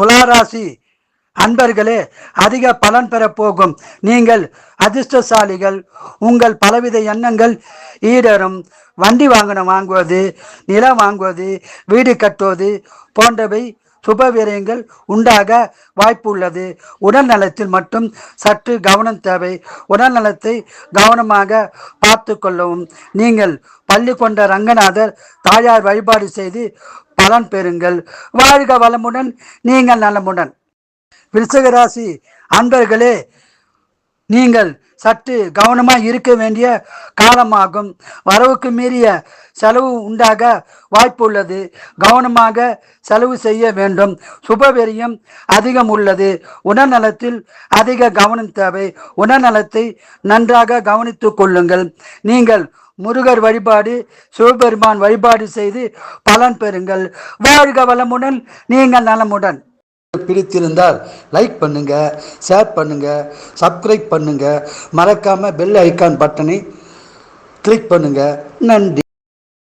துளாராசி அன்பர்களே அதிக பலன் பெற போகும் நீங்கள் அதிர்ஷ்டசாலிகள். உங்கள் பலவித எண்ணங்கள் ஈடரும் வண்டி வாங்கணும் வாங்குவது நிலம் வாங்குவது வீடு கட்டுவது போன்றவை சுப விரயங்கள் உண்டாக வாய்ப்பு உள்ளது உடல் நலத்தில் மட்டும் சற்று கவனம் தேவை. உடல் நலத்தை கவனமாக பார்த்து கொள்ளவும். நீங்கள் பள்ளி கொண்ட ரங்கநாதர் தாயார் வழிபாடு செய்து பலன் பெறுங்கள். வாழ்க வளமுடன் நீங்கள் நலமுடன். விருச்சிக அன்பர்களே நீங்கள் சற்று கவனமாக இருக்க வேண்டிய காலமாகும். வரவுக்கு மீறிய செலவு உண்டாக வாய்ப்பு உள்ளது. கவனமாக செலவு செய்ய வேண்டும். சுபவெரியம் அதிகம் உள்ளது. உடல்நலத்தில் அதிக கவனம் தேவை. உடல்நலத்தை நன்றாக கவனித்துக் கொள்ளுங்கள். நீங்கள் முருகர் வழிபாடு சிவபெருமான் வழிபாடு செய்து பலன் பெறுங்கள். வாழ்க வளமுடன் நீங்கள் நலமுடன். பிடித்திருந்தால் லைக் பண்ணுங்க ஷேர் பண்ணுங்க சப்ஸ்கிரைப் பண்ணுங்க. மறக்காம பெல் ஐக்கான் பட்டனை கிளிக் பண்ணுங்க. நன்றி.